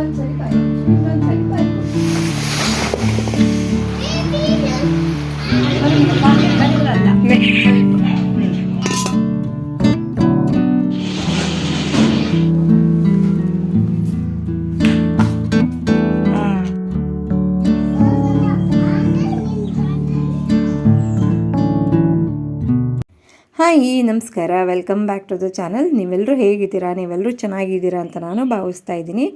ಒಂದ್ಸರಿ ಕಾಯಿ ಹಾಯ್, ನಮಸ್ಕಾರ. Welcome back to the channel ನೀವೆಲ್ಲರೂ ಹೇಗಿದ್ದೀರಾ? ನೀವೆಲ್ಲರೂ ಚೆನ್ನಾಗಿದ್ದೀರಾ ಅಂತ ನಾನು ಭಾವಿಸ್ತಾ ಇದ್ದೀನಿ.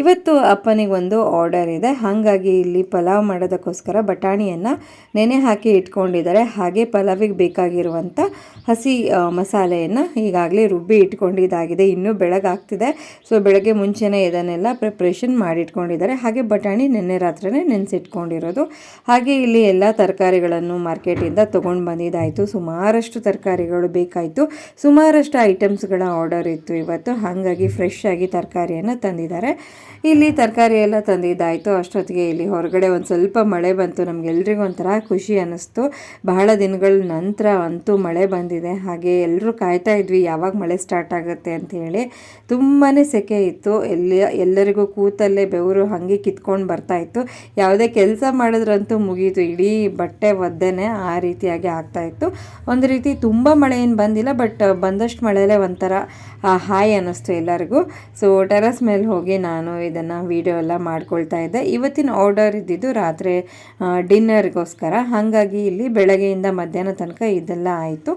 ಇವತ್ತು ಅಪ್ಪನಿಗೆ ಒಂದು ಆರ್ಡರ್ ಇದೆ. ಹಾಗಾಗಿ ಇಲ್ಲಿ ಪಲಾವ್ ಮಾಡೋದಕ್ಕೋಸ್ಕರ ಬಟಾಣಿಯನ್ನು ನೆನೆ ಹಾಕಿ ಇಟ್ಕೊಂಡಿದ್ದಾರೆ. ಹಾಗೆ ಪಲಾವಿಗೆ ಬೇಕಾಗಿರುವಂಥ ಹಸಿ ಮಸಾಲೆಯನ್ನು ಈಗಾಗಲೇ ರುಬ್ಬಿ ಇಟ್ಕೊಂಡಿದ್ದಾಗಿದೆ. ಇನ್ನೂ ಬೆಳಗಾಗ್ತಿದೆ. ಸೊ ಬೆಳಗ್ಗೆ ಮುಂಚೆನೇ ಇದನ್ನೆಲ್ಲ ಪ್ರಿಪ್ರೇಷನ್ ಮಾಡಿಟ್ಕೊಂಡಿದ್ದಾರೆ. ಹಾಗೆ ಬಟಾಣಿ ನೆನ್ನೆ ರಾತ್ರಿನೇ ನೆನೆಸಿಟ್ಕೊಂಡಿರೋದು. ಹಾಗೆ ಇಲ್ಲಿ ಎಲ್ಲ ತರಕಾರಿಗಳನ್ನು ಮಾರ್ಕೆಟಿಂದ ತೊಗೊಂಡು ಬಂದಿದ್ದಾಯಿತು. ಸುಮಾರಷ್ಟು ತರಕಾರಿಗಳು ಬೇಕಾಯಿತು. ಸುಮಾರಷ್ಟು ಐಟಮ್ಸ್ಗಳ ಆರ್ಡರ್ ಇತ್ತು ಇವತ್ತು. ಹಾಗಾಗಿ ಫ್ರೆಶ್ ಆಗಿ ತರಕಾರಿಯನ್ನು ತಂದಿದ್ದಾರೆ. ಇಲ್ಲಿ ತರಕಾರಿ ಎಲ್ಲ ತಂದಿದ್ದಾಯಿತು. ಅಷ್ಟೊತ್ತಿಗೆ ಇಲ್ಲಿ ಹೊರಗಡೆ ಒಂದು ಸ್ವಲ್ಪ ಮಳೆ ಬಂತು. ನಮಗೆಲ್ರಿಗೂ ಒಂಥರ ಖುಷಿ ಅನ್ನಿಸ್ತು. ಬಹಳ ದಿನಗಳ ನಂತರ ಅಂತೂ ಮಳೆ ಬಂದಿದೆ. ಹಾಗೆ ಎಲ್ಲರೂ ಕಾಯ್ತಾ ಇದ್ವಿ, ಯಾವಾಗ ಮಳೆ ಸ್ಟಾರ್ಟ್ ಆಗುತ್ತೆ ಅಂತ ಹೇಳಿ. ತುಂಬಾ ಸೆಕೆ ಇತ್ತು. ಎಲ್ಲಿ, ಎಲ್ಲರಿಗೂ ಕೂತಲ್ಲೇ ಬೆವರು ಹಾಗೆ ಕಿತ್ಕೊಂಡು ಬರ್ತಾ ಇತ್ತು. ಯಾವುದೇ ಕೆಲಸ ಮಾಡಿದ್ರಂತೂ ಮುಗೀತು. ಇಡೀ ಬಟ್ಟೆ ಒದ್ದೆನೆ ಆ ರೀತಿಯಾಗಿ ಆಗ್ತಾ ಇತ್ತು. ಒಂದು ರೀತಿ ತುಂಬ ಮಳೆ ಏನು ಬಂದಿಲ್ಲ, ಬಟ್ ಬಂದಷ್ಟು ಮಳೆಯಲ್ಲೇ ಒಂಥರ ಹಾಯ್ ಅನ್ನಿಸ್ತು ಎಲ್ಲರಿಗೂ. ಸೊ ಟೆರಸ್ ಮೇಲೆ ಹೋಗಿ ನಾನು ಇದನ್ನು ವೀಡಿಯೋ ಎಲ್ಲ ಮಾಡ್ಕೊಳ್ತಾ ಇದ್ದೆ. ಇವತ್ತಿನ ಆರ್ಡರ್ ಇದ್ದಿದ್ದು ರಾತ್ರಿ ಡಿನ್ನರ್ಗೋಸ್ಕರ ಹಾಗಾಗಿ ಇಲ್ಲಿ ಬೆಳಗ್ಗೆಯಿಂದ ಮಧ್ಯಾಹ್ನ ತನಕ ಇದೆಲ್ಲ ಆಯಿತು.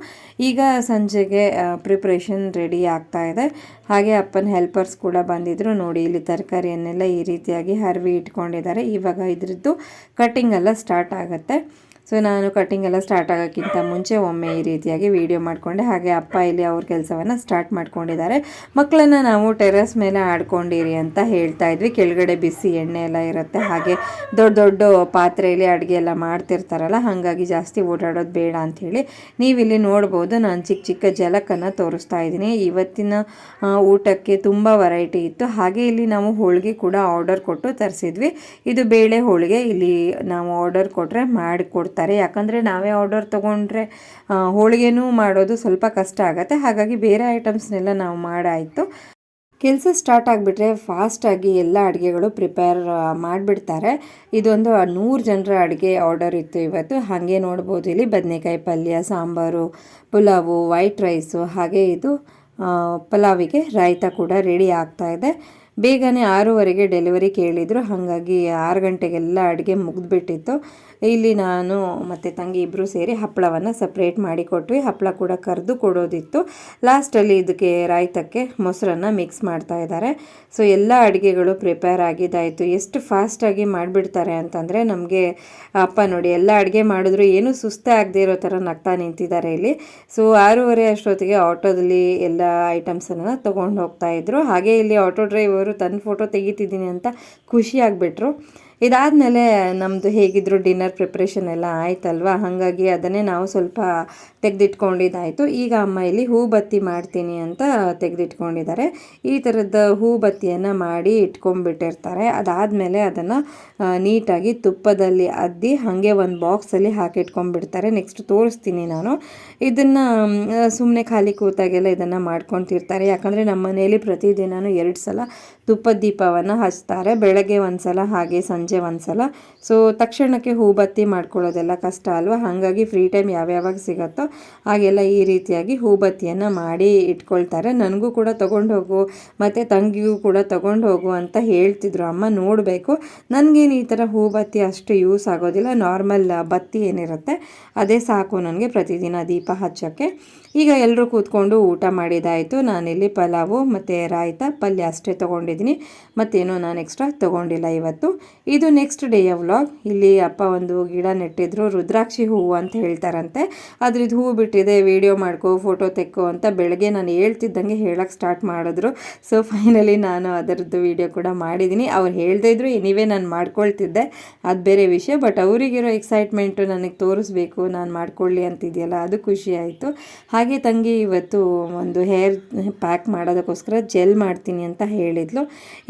ಈಗ ಸಂಜೆಗೆ ಪ್ರಿಪ್ರೇಷನ್ ರೆಡಿ ಆಗ್ತಾ ಇದೆ. ಹಾಗೆ ಅಪ್ಪನ ಹೆಲ್ಪರ್ಸ್ ಕೂಡ ಬಂದಿದ್ದರು ನೋಡಿ, ಇಲ್ಲಿ ತರಕಾರಿಯನ್ನೆಲ್ಲ ಈ ರೀತಿಯಾಗಿ ಹರವಿ ಇಟ್ಕೊಂಡಿದ್ದಾರೆ. ಇವಾಗ ಇದರದ್ದು ಕಟ್ಟಿಂಗ್ ಎಲ್ಲ ಸ್ಟಾರ್ಟ್ ಆಗುತ್ತೆ. ಸೊ ನಾನು ಕಟ್ಟಿಂಗ್ ಎಲ್ಲ ಸ್ಟಾರ್ಟ್ ಆಗೋಕ್ಕಿಂತ ಮುಂಚೆ ಒಮ್ಮೆ ಈ ರೀತಿಯಾಗಿ ವಿಡಿಯೋ ಮಾಡಿಕೊಂಡೆ. ಹಾಗೆ ಅಪ್ಪ ಇಲ್ಲಿ ಅವ್ರ ಕೆಲಸವನ್ನು ಸ್ಟಾರ್ಟ್ ಮಾಡ್ಕೊಂಡಿದ್ದಾರೆ. ಮಕ್ಕಳನ್ನು ನಾವು ಟೆರೆಸ್ ಮೇಲೆ ಆಡ್ಕೊಂಡಿರಿ ಅಂತ ಹೇಳ್ತಾ ಇದ್ವಿ. ಕೆಳಗಡೆ ಬಿಸಿ ಎಣ್ಣೆ ಎಲ್ಲ ಇರುತ್ತೆ. ಹಾಗೆ ದೊಡ್ಡ ದೊಡ್ಡ ಪಾತ್ರೆಯಲ್ಲಿ ಅಡುಗೆ ಎಲ್ಲ ಮಾಡ್ತಿರ್ತಾರಲ್ಲ, ಹಾಗಾಗಿ ಜಾಸ್ತಿ ಓಡಾಡೋದು ಬೇಡ ಅಂಥೇಳಿ ನೀವಿಲ್ಲಿ ನೋಡ್ಬೋದು. ನಾನು ಚಿಕ್ಕ ಚಿಕ್ಕ ಜಲಕನ್ನು ತೋರಿಸ್ತಾ ಇದ್ದೀನಿ. ಇವತ್ತಿನ ಊಟಕ್ಕೆ ತುಂಬ ವೆರೈಟಿ ಇತ್ತು. ಹಾಗೆ ಇಲ್ಲಿ ನಾವು ಹೋಳಿಗೆ ಕೂಡ ಆರ್ಡರ್ ಕೊಟ್ಟು ತರಿಸಿದ್ವಿ. ಇದು ಬೇಳೆ ಹೋಳಿಗೆ. ಇಲ್ಲಿ ನಾವು ಆರ್ಡರ್ ಕೊಟ್ಟರೆ ಮಾಡಿಕೊಡ್ತಾರೆ ಯಾಕಂದರೆ ನಾವೇ ಆರ್ಡರ್ ತೊಗೊಂಡ್ರೆ ಹೋಳಿಗೆನೂ ಮಾಡೋದು ಸ್ವಲ್ಪ ಕಷ್ಟ ಆಗುತ್ತೆ. ಹಾಗಾಗಿ ಬೇರೆ ಐಟಮ್ಸ್ನೆಲ್ಲ ನಾವು ಮಾಡಾಯಿತು. ಕೆಲಸ ಸ್ಟಾರ್ಟ್ ಆಗಿಬಿಟ್ರೆ ಫಾಸ್ಟಾಗಿ ಎಲ್ಲ ಅಡುಗೆಗಳು ಪ್ರಿಪೇರ್ ಮಾಡಿಬಿಡ್ತಾರೆ. ಇದೊಂದು ನೂರು ಜನರ ಅಡುಗೆ ಆರ್ಡರ್ ಇತ್ತು ಇವತ್ತು. ಹಾಗೆ ನೋಡ್ಬೋದು ಇಲ್ಲಿ ಬದನೆಕಾಯಿ ಪಲ್ಯ, ಸಾಂಬಾರು, ಪುಲಾವು ವೈಟ್ ರೈಸು ಹಾಗೆ ಇದು ಪಲಾವಿಗೆ ರಾಯ್ತ ಕೂಡ ರೆಡಿ ಆಗ್ತಾ ಇದೆ. ಬೇಗನೆ ಆರೂವರೆಗೆ ಡೆಲಿವರಿ ಕೇಳಿದರು. ಹಾಗಾಗಿ ಆರು ಗಂಟೆಗೆಲ್ಲ ಅಡುಗೆ ಮುಗಿದ್ಬಿಟ್ಟಿತ್ತು. ಇಲ್ಲಿ ನಾನು ಮತ್ತು ತಂಗಿ ಇಬ್ಬರು ಸೇರಿ ಹಪ್ಪಳವನ್ನು ಸಪ್ರೇಟ್ ಮಾಡಿ ಕೊಟ್ವಿ. ಹಪ್ಪಳ ಕೂಡ ಕರೆದು ಕೊಡೋದಿತ್ತು. ಲಾಸ್ಟಲ್ಲಿ ಇದಕ್ಕೆ ರಾಯ್ತಕ್ಕೆ ಮೊಸರನ್ನು ಮಿಕ್ಸ್ ಮಾಡ್ತಾ ಇದ್ದಾರೆ. ಸೊ ಎಲ್ಲ ಅಡುಗೆಗಳು ಪ್ರಿಪೇರ್ ಆಗಿದ್ದಾಯಿತು. ಎಷ್ಟು ಫಾಸ್ಟಾಗಿ ಮಾಡಿಬಿಡ್ತಾರೆ ಅಂತಂದರೆ ನಮಗೆ ಅಪ್ಪ ನೋಡಿ ಎಲ್ಲ ಅಡುಗೆ ಮಾಡಿದ್ರು ಏನೂ ಸುಸ್ತೇ ಆಗದೆ ಇರೋ ಥರ ನಗ್ತಾ ನಿಂತಿದ್ದಾರೆ ಇಲ್ಲಿ. ಸೊ ಆರೂವರೆ ಅಷ್ಟೊತ್ತಿಗೆ ಆಟೋದಲ್ಲಿ ಎಲ್ಲ ಐಟಮ್ಸನ್ನು ತೊಗೊಂಡು ಹೋಗ್ತಾ ಇದ್ರು. ಹಾಗೆ ಇಲ್ಲಿ ಆಟೋ ಡ್ರೈವರು ತನ್ನ ಫೋಟೋ ತೆಗಿತಿದ್ದೀನಿ ಅಂತ ಖುಷಿ ಆಗಿಬಿಟ್ರು. ಇದಾದಮೇಲೆ ನಮ್ಮದು ಹೇಗಿದ್ರು ಡಿನ್ನರ್ ಪ್ರಿಪ್ರೇಷನ್ ಎಲ್ಲ ಆಯ್ತಲ್ವಾ? ಹಾಗಾಗಿ ಅದನ್ನೇ ನಾವು ಸ್ವಲ್ಪ ತೆಗೆದಿಟ್ಕೊಂಡಿದ್ದಾಯಿತು. ಈಗ ಅಮ್ಮ ಇಲ್ಲಿ ಹೂ ಬತ್ತಿ ಮಾಡ್ತೀನಿ ಅಂತ ತೆಗೆದಿಟ್ಕೊಂಡಿದ್ದಾರೆ. ಈ ಥರದ ಹೂ ಬತ್ತಿಯನ್ನು ಮಾಡಿ ಇಟ್ಕೊಂಡ್ಬಿಟ್ಟಿರ್ತಾರೆ. ಅದಾದಮೇಲೆ ಅದನ್ನು ನೀಟಾಗಿ ತುಪ್ಪದಲ್ಲಿ ಅದ್ದಿ ಹಾಗೆ ಒಂದು ಬಾಕ್ಸಲ್ಲಿ ಹಾಕಿಟ್ಕೊಂಡ್ಬಿಡ್ತಾರೆ. ನೆಕ್ಸ್ಟ್ ತೋರಿಸ್ತೀನಿ ನಾನು. ಇದನ್ನು ಸುಮ್ಮನೆ ಖಾಲಿ ಕೂತಾಗೆಲ್ಲ ಇದನ್ನು ಮಾಡ್ಕೊತಿರ್ತಾರೆ. ಯಾಕಂದರೆ ನಮ್ಮ ಮನೆಯಲ್ಲಿ ಪ್ರತಿದಿನವೂ ಎರಡು ಸಲ ತುಪ್ಪದ ದೀಪವನ್ನು ಹಚ್ತಾರೆ. ಬೆಳಗ್ಗೆ ಒಂದು ಸಲ ಹಾಗೆ ಸಂಜೆ ಒಂದು ಸಲ ಸೊ ತಕ್ಷಣಕ್ಕೆ ಹೂ ಬತ್ತಿ ಮಾಡ್ಕೊಳ್ಳೋದೆಲ್ಲ ಕಷ್ಟ ಅಲ್ವಾ? ಹಾಗಾಗಿ ಫ್ರೀ ಟೈಮ್ ಯಾವ್ಯಾವಾಗ ಸಿಗುತ್ತೋ ಹಾಗೆಲ್ಲ ಈ ರೀತಿಯಾಗಿ ಹೂ ಬತ್ತಿಯನ್ನು ಮಾಡಿ ಇಟ್ಕೊಳ್ತಾರೆ. ನನಗೂ ಕೂಡ ತೊಗೊಂಡು ಹೋಗು, ಮತ್ತು ತಂಗಿಗೂ ಕೂಡ ತೊಗೊಂಡು ಹೋಗು ಅಂತ ಹೇಳ್ತಿದ್ರು. ಅಮ್ಮ ನೋಡಬೇಕು. ನನಗೇನು ಈ ಥರ ಹೂ ಬತ್ತಿ ಅಷ್ಟು ಯೂಸ್ ಆಗೋದಿಲ್ಲ. ನಾರ್ಮಲ್ ಬತ್ತಿ ಏನಿರುತ್ತೆ, ಅದೇ ಸಾಕು ನನಗೆ ಪ್ರತಿದಿನ ದೀಪ ಹಚ್ಚೋಕ್ಕೆ. ಈಗ ಎಲ್ಲರೂ ಕೂತ್ಕೊಂಡು ಊಟ ಮಾಡಿದಾಯಿತು. ನಾನಿಲ್ಲಿ ಪಲಾವು ಮತ್ತು ರಾಯ್ತ ಪಲ್ಯ ಅಷ್ಟೇ ತೊಗೊಂಡಿದ್ದೀನಿ. ಮತ್ತೇನೋ ನಾನು ಎಕ್ಸ್ಟ್ರಾ ತೊಗೊಂಡಿಲ್ಲ ಇವತ್ತು. ಇದು ನೆಕ್ಸ್ಟ್ ಡೇಯ ವ್ಲಾಗ್ ಇಲ್ಲಿ ಅಪ್ಪ ಒಂದು ಗಿಡ ನೆಟ್ಟಿದ್ರು, ರುದ್ರಾಕ್ಷಿ ಹೂವು ಅಂತ ಹೇಳ್ತಾರಂತೆ. ಅದ್ರದ್ದು ಹೂವು ಬಿಟ್ಟಿದೆ ವಿಡಿಯೋ ಮಾಡ್ಕೋ ಫೋಟೋ ತೆಕ್ಕೋ ಅಂತ ಬೆಳಗ್ಗೆ ನಾನು ಹೇಳ್ತಿದ್ದಂಗೆ ಹೇಳಕ್ಕೆ ಸ್ಟಾರ್ಟ್ ಮಾಡಿದ್ರು. ಸೊ ಫೈನಲಿ ನಾನು ಅದರದ್ದು ವಿಡಿಯೋ ಕೂಡ ಮಾಡಿದ್ದೀನಿ ಅವ್ರು ಹೇಳ್ದೇ ಇದ್ರು ಎನಿವೇ ನಾನು ಮಾಡ್ಕೊಳ್ತಿದ್ದೆ. ಅದು ಬೇರೆ ವಿಷಯ ಬಟ್ ಅವರಿಗಿರೋ ಎಕ್ಸೈಟ್ಮೆಂಟು ನನಗೆ ತೋರಿಸ್ಬೇಕು, ನಾನು ಮಾಡ್ಕೊಳ್ಳಿ ಅಂತಿದೆಯಲ್ಲ, ಅದು ಖುಷಿ ಆಯಿತು. ಹಾಗೆ ತಂಗಿ ಇವತ್ತು ಒಂದು ಹೇರ್ ಪ್ಯಾಕ್ ಮಾಡೋದಕ್ಕೋಸ್ಕರ ಜೆಲ್ ಮಾಡ್ತೀನಿ ಅಂತ ಹೇಳಿದ್ಲು.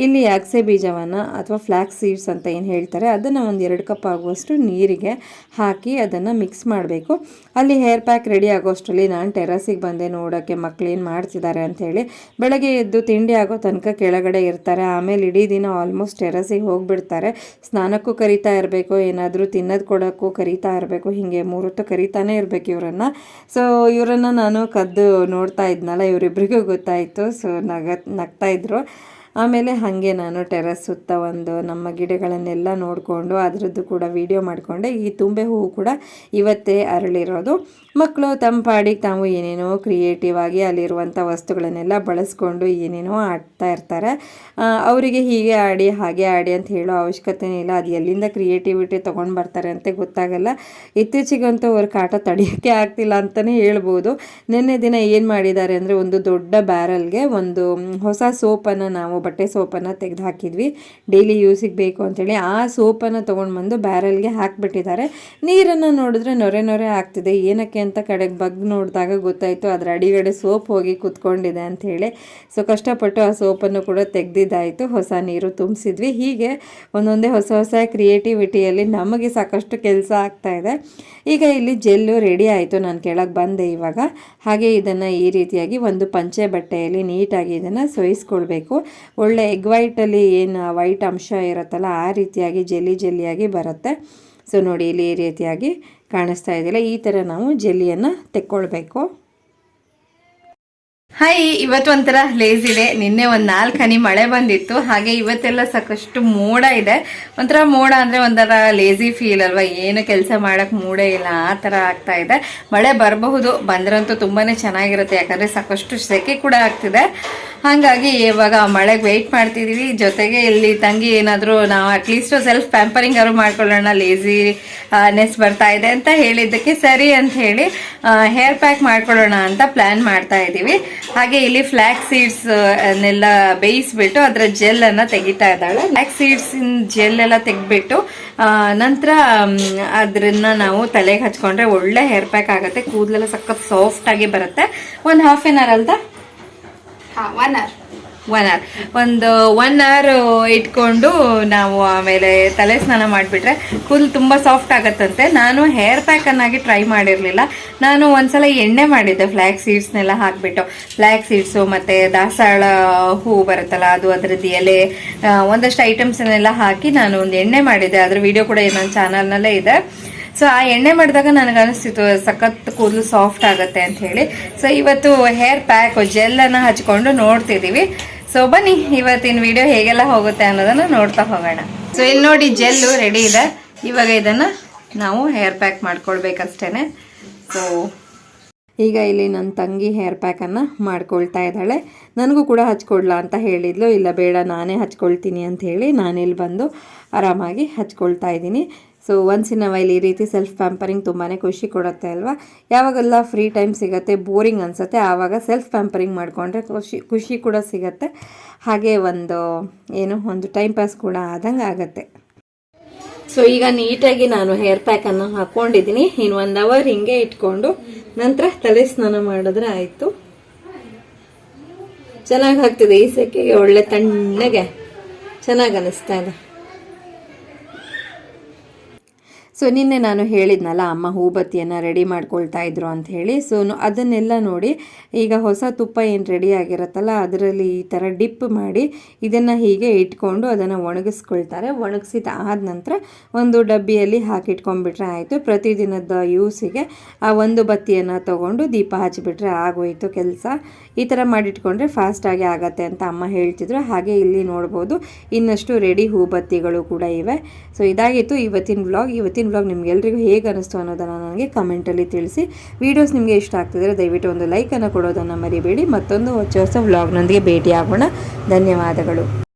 ಇಲ್ಲಿ ಅಗಸೆ ಬೀಜವನ್ನು ಅಥವಾ ಫ್ಲ್ಯಾಕ್ಸ್ ಸೀಡ್ಸ್ ಅಂತ ಏನು ಹೇಳ್ತಾರೆ, ಅದನ್ನು ಒಂದು ಎರಡು ಕಪ್ ಆಗುವಷ್ಟು ನೀರಿಗೆ ಹಾಕಿ ಅದನ್ನು ಮಿಕ್ಸ್ ಮಾಡಬೇಕು. ಅಲ್ಲಿ ಹೇರ್ ಪ್ಯಾಕ್ ರೆಡಿ ಆಗೋಷ್ಟರಲ್ಲಿ ನಾನು ಟೆರಸಿಗೆ ಬಂದೆ ನೋಡೋಕ್ಕೆ ಮಕ್ಳೇನು ಮಾಡ್ತಿದ್ದಾರೆ ಅಂಥೇಳಿ ಬೆಳಗ್ಗೆ ಎದ್ದು ತಿಂಡಿ ಆಗೋ ತನಕ ಕೆಳಗಡೆ ಇರ್ತಾರೆ. ಆಮೇಲೆ ಇಡೀ ದಿನ ಆಲ್ಮೋಸ್ಟ್ ಟೆರಸಿಗೆ ಹೋಗಿಬಿಡ್ತಾರೆ. ಸ್ನಾನಕ್ಕೂ ಕರಿತಾ ಇರಬೇಕು, ಏನಾದರೂ ತಿನ್ನೋದು ಕೊಡೋಕ್ಕೂ ಕರಿತಾ ಇರಬೇಕು, ಹೀಗೆ ಮೂರೊತ್ತು ಕರಿತಾನೇ ಇರಬೇಕು ಇವರನ್ನು. ಸೊ ಇವರನ್ನು ನಾನು ಕದ್ದು ನೋಡ್ತಾ ಇದ್ನಲ್ಲ ಇವರಿಬ್ಬರಿಗೂ ಗೊತ್ತಾಯಿತು. ಸೊ ನಗ ನಗ್ತಾ ಇದ್ರು. ಆಮೇಲೆ ಹಾಗೆ ನಾನು ಟೆರಸ್ ಸುತ್ತ ಒಂದು ನಮ್ಮ ಗಿಡಗಳನ್ನೆಲ್ಲ ನೋಡಿಕೊಂಡು ಅದರದ್ದು ಕೂಡ ವೀಡಿಯೋ ಮಾಡಿಕೊಂಡೆ. ಈ ತುಂಬೆ ಹೂವು ಕೂಡ ಇವತ್ತೇ ಅರಳಿರೋದು. ಮಕ್ಕಳು ತಮ್ಮ ಪಾಡಿಗೆ ತಾವು ಏನೇನೋ ಕ್ರಿಯೇಟಿವ್ ಆಗಿ ಅಲ್ಲಿರುವಂಥ ವಸ್ತುಗಳನ್ನೆಲ್ಲ ಬಳಸ್ಕೊಂಡು ಏನೇನೋ ಆಡ್ತಾ ಇರ್ತಾರೆ. ಅವರಿಗೆ ಹೀಗೆ ಆಡಿ, ಹಾಗೆ ಆಡಿ ಅಂತ ಹೇಳೋ ಅವಶ್ಯಕತೆನೇ ಇಲ್ಲ. ಅದು ಎಲ್ಲಿಂದ ಕ್ರಿಯೇಟಿವಿಟಿ ತೊಗೊಂಡು ಬರ್ತಾರೆ ಅಂತ ಗೊತ್ತಾಗಲ್ಲ. ಇತ್ತೀಚೆಗಂತೂ ಅವ್ರ ಕಾಟ ತಡೆಯೋಕ್ಕೆ ಆಗ್ತಿಲ್ಲ ಅಂತಲೇ ಹೇಳ್ಬೋದು. ನಿನ್ನೆ ದಿನ ಏನು ಮಾಡಿದ್ದಾರೆ ಅಂದರೆ ಒಂದು ದೊಡ್ಡ ಬ್ಯಾರಲ್ಗೆ ಒಂದು ಹೊಸ ಸೋಪನ್ನು ನಾವು ಬಟ್ಟೆ ಸೋಪನ್ನು ತೆಗೆದು ಹಾಕಿದ್ವಿ. ಡೈಲಿ ಯೂಸಿಗೆ ಬೇಕು ಅಂಥೇಳಿ ಆ ಸೋಪನ್ನು ತೊಗೊಂಡು ಬಂದು ಬ್ಯಾರಲ್ಗೆ ಹಾಕಿಬಿಟ್ಟಿದ್ದಾರೆ. ನೀರನ್ನು ನೋಡಿದ್ರೆ ನೊರೆ ನೊರೆ ಆಗ್ತಿದೆ. ಏನಕ್ಕೆ ಅಂತ ಕಡೆಗೆ ಬಗ್ ನೋಡಿದಾಗ ಗೊತ್ತಾಯಿತು ಅದರ ಅಡಿಗಡೆ ಸೋಪ್ ಹೋಗಿ ಕುತ್ಕೊಂಡಿದೆ ಅಂಥೇಳಿ ಸೊ ಕಷ್ಟಪಟ್ಟು ಆ ಸೋಪನ್ನು ಕೂಡ ತೆಗೆದಿದ್ದಾಯಿತು. ಹೊಸ ನೀರು ತುಂಬಿಸಿದ್ವಿ. ಹೀಗೆ ಒಂದೊಂದೇ ಹೊಸ ಹೊಸ ಕ್ರಿಯೇಟಿವಿಟಿಯಲ್ಲಿ ನಮಗೆ ಸಾಕಷ್ಟು ಕೆಲಸ ಆಗ್ತಾ ಇದೆ. ಈಗ ಇಲ್ಲಿ ಜೆಲ್ಲು ರೆಡಿ ಆಯಿತು. ನಾನು ಕೆಳಗೆ ಬಂದೆ ಇವಾಗ. ಹಾಗೆ ಇದನ್ನು ಈ ರೀತಿಯಾಗಿ ಒಂದು ಪಂಚೆ ಬಟ್ಟೆಯಲ್ಲಿ ನೀಟಾಗಿ ಇದನ್ನು ಸೋಯಿಸ್ಕೊಳ್ಬೇಕು. ಒಳ್ಳೆ ಎಗ್ ವೈಟಲ್ಲಿ ಏನು ವೈಟ್ ಅಂಶ ಇರುತ್ತಲ್ಲ, ಆ ರೀತಿಯಾಗಿ ಜೆಲ್ಲಿ ಜೆಲ್ಲಿಯಾಗಿ ಬರುತ್ತೆ. ಸೊ ನೋಡಿ ಇಲ್ಲಿ ಈ ರೀತಿಯಾಗಿ ಕಾಣಿಸ್ತಾ ಇದೆಯಲ್ಲ ಈ ಥರ ನಾವು ಜೆಲ್ಲಿಯನ್ನು ತೆಕ್ಕೊಳ್ಬೇಕು. ಹಾಯ್ ಇವತ್ತು ಒಂಥರ ಲೇಸ್ ಇದೆ ನಿನ್ನೆ ಒಂದು ನಾಲ್ಕು ಹನಿ ಮಳೆ ಬಂದಿತ್ತು. ಹಾಗೆ ಇವತ್ತೆಲ್ಲ ಸಾಕಷ್ಟು ಮೋಡ ಇದೆ. ಒಂಥರ ಮೋಡ ಅಂದರೆ ಒಂಥರ ಲೇಸಿ ಫೀಲ್ ಅಲ್ವಾ? ಏನು ಕೆಲಸ ಮಾಡೋಕ್ಕೆ ಮೂಡೇ ಇಲ್ಲ. ಆ ಥರ ಆಗ್ತಾ ಇದೆ. ಮಳೆ ಬರಬಹುದು, ಬಂದ್ರಂತೂ ತುಂಬಾ ಚೆನ್ನಾಗಿರುತ್ತೆ. ಯಾಕಂದರೆ ಸಾಕಷ್ಟು ಸೆಕೆ ಕೂಡ ಆಗ್ತಿದೆ. ಹಾಗಾಗಿ ಇವಾಗ ಮಳೆಗೆ ವೆಯ್ಟ್ ಮಾಡ್ತಿದ್ದೀವಿ ಜೊತೆಗೆ ಇಲ್ಲಿ ತಂಗಿ ಏನಾದರೂ ನಾವು ಅಟ್ಲೀಸ್ಟು ಸೆಲ್ಫ್ ಪ್ಯಾಂಪರಿಂಗ್ ಅವರು ಮಾಡ್ಕೊಳ್ಳೋಣ ಲೇಜಿ ನೆಸ್ ಬರ್ತಾ ಇದೆ ಅಂತ ಹೇಳಿದ್ದಕ್ಕೆ ಸರಿ ಅಂತ ಹೇಳಿ ಹೇರ್ ಪ್ಯಾಕ್ ಮಾಡ್ಕೊಳ್ಳೋಣ ಅಂತ ಪ್ಲ್ಯಾನ್ ಮಾಡ್ತಾ ಇದ್ದೀವಿ ಹಾಗೆ ಇಲ್ಲಿ ಫ್ಲ್ಯಾಕ್ ಸೀಡ್ಸ್ ಅನ್ನೆಲ್ಲ ಬೇಯಿಸ್ಬಿಟ್ಟು ಅದರ ಜೆಲ್ಲನ್ನು ತೆಗಿತಾ ಇದ್ದಾಳೆ. ಫ್ಲ್ಯಾಕ್ ಸೀಡ್ಸಿನ ಜೆಲ್ ಎಲ್ಲ ತೆಗ್ಬಿಟ್ಟು ನಂತರ ಅದನ್ನ ನಾವು ತಲೆಗೆ ಹಚ್ಕೊಂಡ್ರೆ ಒಳ್ಳೆ ಹೇರ್ ಪ್ಯಾಕ್ ಆಗುತ್ತೆ. ಕೂದಲೆಲ್ಲ ಸಖತ್ ಸಾಫ್ಟ್ ಆಗಿ ಬರುತ್ತೆ. ಒಂದು half an hour one hour ಒಂದು ಒನ್ ಅವರ್ ಇಟ್ಕೊಂಡು ನಾವು ಆಮೇಲೆ ತಲೆ ಸ್ನಾನ ಮಾಡಿಬಿಟ್ರೆ ಕೂದಲು ತುಂಬ ಸಾಫ್ಟ್ ಆಗತ್ತಂತೆ. ನಾನು ಹೇರ್ ಪ್ಯಾಕ್ ಅನ್ನಾಗಿ ಟ್ರೈ ಮಾಡಿರಲಿಲ್ಲ. ನಾನು ಒಂದ್ಸಲ ಎಣ್ಣೆ ಮಾಡಿದ್ದೆ ಫ್ಲ್ಯಾಕ್ ಸೀಡ್ಸ್ನೆಲ್ಲ ಹಾಕಿಬಿಟ್ಟು. ಫ್ಲ್ಯಾಕ್ ಸೀಡ್ಸು ಮತ್ತು ದಾಸಾಳ ಹೂ ಬರುತ್ತಲ್ಲ, ಅದು ಅದರದ್ದು ಎಲೆ ಒಂದಷ್ಟು ಐಟಮ್ಸನ್ನೆಲ್ಲ ಹಾಕಿ ನಾನು ಒಂದು ಎಣ್ಣೆ ಮಾಡಿದ್ದೆ. ಅದ್ರ ವಿಡಿಯೋ ಕೂಡ ನನ್ನ ಚಾನಲ್ನಲ್ಲೇ ಇದೆ. ಸೊ ಆ ಎಣ್ಣೆ ಮಾಡಿದಾಗ ನನಗೆ ಅನಿಸ್ತಿತ್ತು ಸಖತ್ ಕೂದಲು ಸಾಫ್ಟ್ ಆಗುತ್ತೆ ಅಂತ ಹೇಳಿ. ಸೊ ಇವತ್ತು ಹೇರ್ ಪ್ಯಾಕ್ ಜೆಲ್ಲನ್ನು ಹಚ್ಕೊಂಡು ನೋಡ್ತಿದ್ದೀವಿ ಸೊ ಬನ್ನಿ, ಇವತ್ತಿನ ವಿಡಿಯೋ ಹೇಗೆಲ್ಲ ಹೋಗುತ್ತೆ ಅನ್ನೋದನ್ನು ನೋಡ್ತಾ ಹೋಗೋಣ. ಸೊ ಇಲ್ಲಿ ನೋಡಿ ಜೆಲ್ಲು ರೆಡಿ ಇದೆ. ಇವಾಗ ಇದನ್ನು ನಾವು ಹೇರ್ ಪ್ಯಾಕ್ ಮಾಡ್ಕೊಳ್ಬೇಕಷ್ಟೇನೆ. ಸೊ ಈಗ ಇಲ್ಲಿ ನನ್ನ ತಂಗಿ ಹೇರ್ ಪ್ಯಾಕನ್ನು ಮಾಡ್ಕೊಳ್ತಾ ಇದ್ದಾಳೆ. ನನಗೂ ಕೂಡ ಹಚ್ಕೊಡ್ಲಾ ಅಂತ ಹೇಳಿದ್ಲು. ಇಲ್ಲ, ಬೇಡ, ನಾನೇ ಹಚ್ಕೊಳ್ತೀನಿ ಅಂತ ಹೇಳಿ ನಾನಿಲ್ಲಿ ಬಂದು ಆರಾಮಾಗಿ ಹಚ್ಕೊಳ್ತಾ ಇದ್ದೀನಿ. ಸೊ ಒನ್ಸ್ ಇನ್ ವೈಲ್ ಈ ರೀತಿ ಸೆಲ್ಫ್ ಪ್ಯಾಂಪರಿಂಗ್ ತುಂಬಾ ಖುಷಿ ಕೊಡುತ್ತೆ ಅಲ್ವಾ? ಯಾವಾಗೆಲ್ಲ ಫ್ರೀ ಟೈಮ್ ಸಿಗುತ್ತೆ ಬೋರಿಂಗ್ ಅನಿಸುತ್ತೆ, ಆವಾಗ ಸೆಲ್ಫ್ ಪ್ಯಾಂಪರಿಂಗ್ ಮಾಡಿಕೊಂಡ್ರೆ ಖುಷಿ ಖುಷಿ ಕೂಡ ಸಿಗುತ್ತೆ. ಹಾಗೆ ಒಂದು, ಏನು, ಒಂದು ಟೈಮ್ ಪಾಸ್ ಕೂಡ ಆದಂಗೆ ಆಗುತ್ತೆ. ಸೊ ಈಗ ನೀಟಾಗಿ ನಾನು ಹೇರ್ ಪ್ಯಾಕನ್ನು ಹಾಕ್ಕೊಂಡಿದ್ದೀನಿ ಇನ್ನು ಒಂದು ಅವರ್ ಹಿಂಗೆ ಇಟ್ಕೊಂಡು ನಂತರ ತಲೆ ಸ್ನಾನ ಮಾಡಿದ್ರೆ ಆಯಿತು. ಚೆನ್ನಾಗಿ ಆಗ್ತಿದೆ. ಈ ಸೆಕೆಗೆ ಒಳ್ಳೆ ತಣ್ಣಗೆ ಚೆನ್ನಾಗಿ ಅನಿಸ್ತಾ ಇದೆ. ಸೊ ನಿನ್ನೆ ನಾನು ಹೇಳಿದ್ನಲ್ಲ, ಅಮ್ಮ ಹೂಬತ್ತಿಯನ್ನು ರೆಡಿ ಮಾಡ್ಕೊಳ್ತಾ ಇದ್ರು ಅಂತ ಹೇಳಿ. ಸೊ ಅದನ್ನೆಲ್ಲ ನೋಡಿ, ಈಗ ಹೊಸ ತುಪ್ಪ ಏನು ರೆಡಿ ಆಗಿರುತ್ತಲ್ಲ, ಅದರಲ್ಲಿ ಈ ಥರ ಡಿಪ್ ಮಾಡಿ ಇದನ್ನು ಹೀಗೆ ಇಟ್ಕೊಂಡು ಅದನ್ನು ಒಣಗಿಸ್ಕೊಳ್ತಾರೆ. ಒಣಗಿಸಿದ ಆದ ನಂತರ ಒಂದು ಡಬ್ಬಿಯಲ್ಲಿ ಹಾಕಿಟ್ಕೊಂಡ್ಬಿಟ್ರೆ ಆಯಿತು. ಪ್ರತಿದಿನದ ಯೂಸಿಗೆ ಆ ಒಂದು ಬತ್ತಿಯನ್ನು ತೊಗೊಂಡು ದೀಪ ಹಚ್ಚಿಬಿಟ್ರೆ ಆಗೋಯಿತು ಕೆಲಸ. ಈ ಥರ ಮಾಡಿಟ್ಕೊಂಡ್ರೆ ಫಾಸ್ಟಾಗಿ ಆಗತ್ತೆ ಅಂತ ಅಮ್ಮ ಹೇಳ್ತಿದ್ರು. ಹಾಗೆ ಇಲ್ಲಿ ನೋಡ್ಬೋದು, ಇನ್ನಷ್ಟು ರೆಡಿ ಹೂಬತ್ತಿಗಳು ಕೂಡ ಇವೆ. ಸೊ ಇದಾಗಿತ್ತು ಇವತ್ತಿನ ವ್ಲಾಗ್ ಇವತ್ತಿನ ವ್ಲಾಗ್ ನಿಮಗೆಲ್ಲರಿಗೂ ಹೇಗೆ ಅನಿಸ್ತು ಅನ್ನೋದನ್ನು ನನಗೆ ಕಮೆಂಟಲ್ಲಿ ತಿಳಿಸಿ. ವೀಡಿಯೋಸ್ ನಿಮಗೆ ಇಷ್ಟ ಆಗ್ತಿದ್ರೆ ದಯವಿಟ್ಟು ಒಂದು ಲೈಕನ್ನು ಕೊಡೋದನ್ನು ಮರಿಬೇಡಿ. ಮತ್ತೊಂದು ಹೊಸ ಹೊಸ ವ್ಲಾಗ್ನೊಂದಿಗೆ ಭೇಟಿ ಆಗೋಣ ಧನ್ಯವಾದಗಳು.